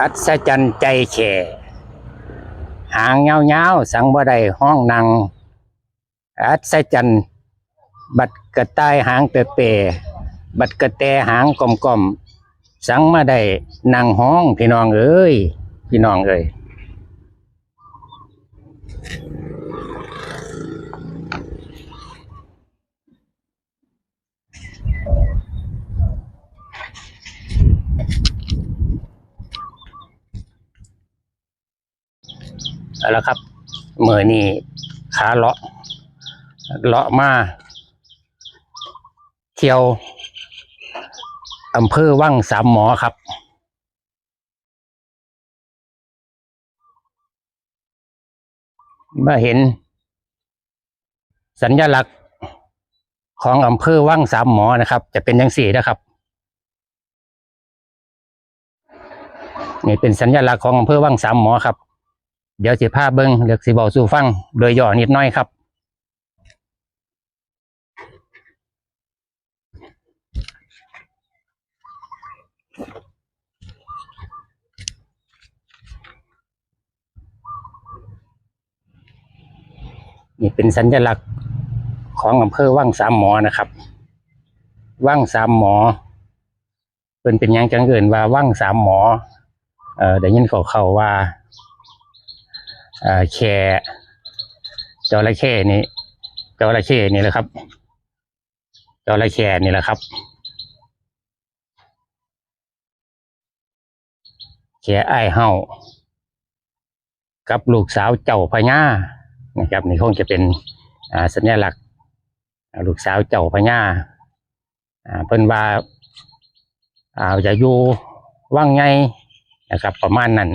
อัศจรรย์ใจแข่หางเงาเงาสังบ่ได้ห้องนางอัศจรรย์บัดกระต่ายหางเปเปบัดกระแตหางกลมๆสังมาได้นางห้องพี่น้องเอ้ยพี่น้องเอ้ย เอาละครับเมื่อนี่ขาเลาะเลาะมาเที่ยวอำเภอวังสามหมอครับ มาเห็น สัญลักษณ์ของอำเภอวังสามหมอนะครับ จะเป็นยังสี่นะครับนี่เป็นสัญลักษณ์ของอำเภอวังสามหมอครับ เดี๋ยวสิพาเบิ้งเลือกสิบอกสู่ฟัง โดยย่อนิดน้อยครับ นี่เป็นสัญลักษณ์ของอำเภอว่างสามหมอนะครับ ว่างสามหมอ เป็นเป็นยังจังเกินว่าว่างสามหมอ เอ่อได้ยินเขาเขาว่า แค่จระเข้นี่จระเข้นี่แหละครับจระเข้นี่แหละครับแค่ไอ้ายเฮากับลูกสาวเจ้าพญานะครับนี่คงจะเป็นสัญลักษณ์ลูกสาวเจ้าพญาเพิ่นว่าอ่าจะอยู่ว่างไงนะครับประมาณนั้น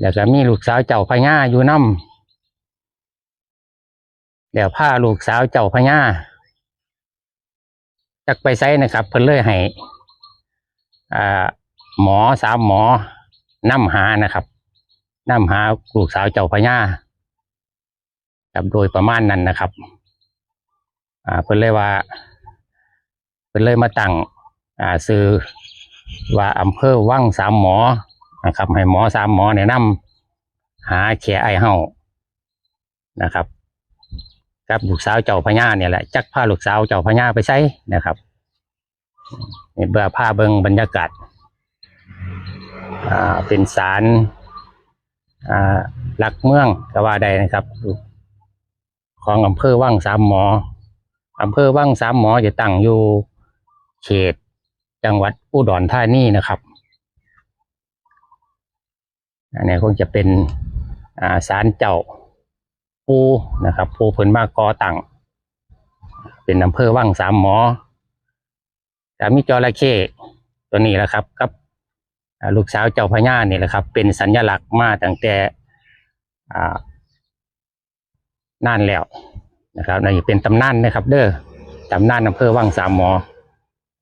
แล้วก็มีลูกสาวเจ้าพญาอยู่นํแล้วพาลูกสาวเจ้าพญาจักไปไซนะครับ เพิ่นเลยให้หมอสามหมอนํหานะครับนํหาลูกสาวเจ้าพญาครับโดยประมาณนั้นนะครับ อ่าเพิ่นเลยว่า เพิ่นเลยมาตั้งอ่าซื้อว่าอำเภอวังสามหมอ นะครับให้หมอสามหมอแนะนำหาแขไอเฮานะครับกับลูกสาวเจ้าพญาเนี่ยแหละจักพาลูกสาวเจ้าพญาไปใช้นะครับนี่เบื่อพาเบิงบรรยากาศอ่าเป็นศาลอ่าหลักเมืองก็ว่าได้นะครับ ของอำเภอว่างสามหมออำเภอว่างสามหมอจะตั้งอยู่เขตจังหวัดอุดรธานีนะครับ อันนี้คงจะเป็นอ่าศาลเจ้าปูนะครับปูเพิ่นมากกอตังเป็นอำเภอว่างสามหมอจะมีจระเข้ตัวนี้แหละครับกับลูกสาวเจ้าพญานี่แหละครับ เป็นสัญลักษณ์มาตั้งแต่อ่นานแล้วนะครับนี่เป็นตำนานนะครับ เด้อตำนานอำเภอวังสามหมอ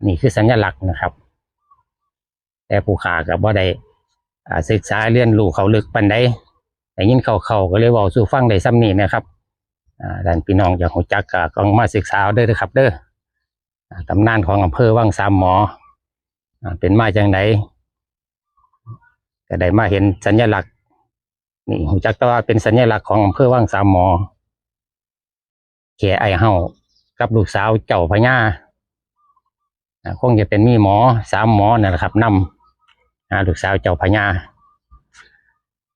นี่คือสัญลักษณ์นะครับ แต่ผู้ขากับว่าได้ ศึกษาเรียนรู้เขาลึกปันใดแต่ยินเขาเขาก็เลยเว่าสู่ฟังได้ซ้ำนี่นะครับอ่าด้านพี่น้องจากหัวจักก็มาศึกษาเด้อนะครับ เด้อตำนานของอำเภอวังสามหมอเป็นมาจังไดก็ได้มาเห็นสัญลักษณ์นี่หัวจักก็ว่าเป็นสัญลักษณ์ของอำเภอวังสามหมอแขไอเฮากับลูกสาวเจ้าพญาคงจะเป็นมีหมอสามหมอนั่นแหละครับนำอ่า ลูกสาวเจ้าพญา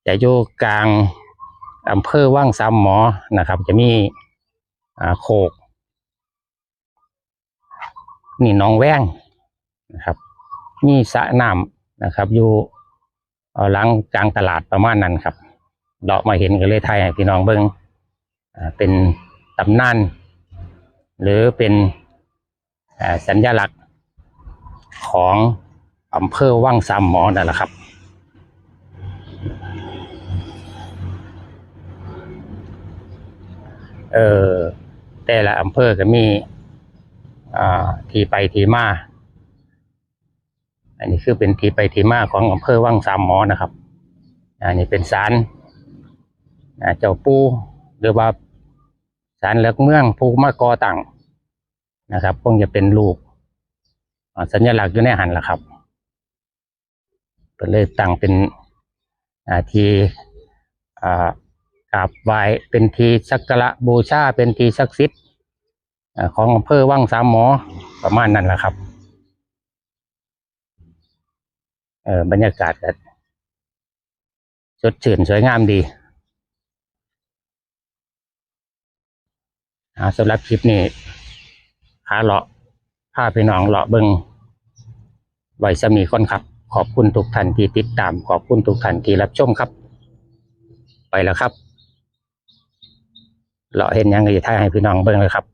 จะอยู่กลางอำเภอว่างสามหมอนะครับ จะมีโคก นี่น้องแว้งนะครับ มีสระน้ำนะครับ อยู่หลังกลางตลาดประมาณนั้นครับเลาะมาเห็นก็เลยไทยให้พี่น้องเบิงเป็นตำนาน หรือเป็นสัญลักษณ์ของ อำเภอว่างสามหมอนั่นแหละครับ เออแต่ละอำเภอก็มีอ่าทีไปทีมา อันนี้คือเป็นทีไปทีมาของอำเภอว่างสามหมอนะครับ อันนี้เป็นศาลเจ้าปูหรือว่าศาลเลือกเมืองภูมากอตังนะครับคงจะเป็นลูกสัญลักษณ์อยู่ในหันละครับ ก็เลยตั้งเป็นทีกราบไหว้เป็นทีสักการะบูชาเป็นทีศักดิ์สิทธิ์ของอำเภอวังสามหมอประมาณนั้นแหละครับเออบรรยากาศก็สดชื่นสวยงามดีสำหรับคลิปนี้ขาเลาะพาพี่น้องเลาะเบิงไว้สมีคนครับ ขอบคุณทุกท่านที่ติดตาม ขอบคุณทุกท่านที่รับชมครับ ไปแล้วครับเลาะเห็นยังก็จะถ่ายให้พี่น้องเบิ่งเลยครับ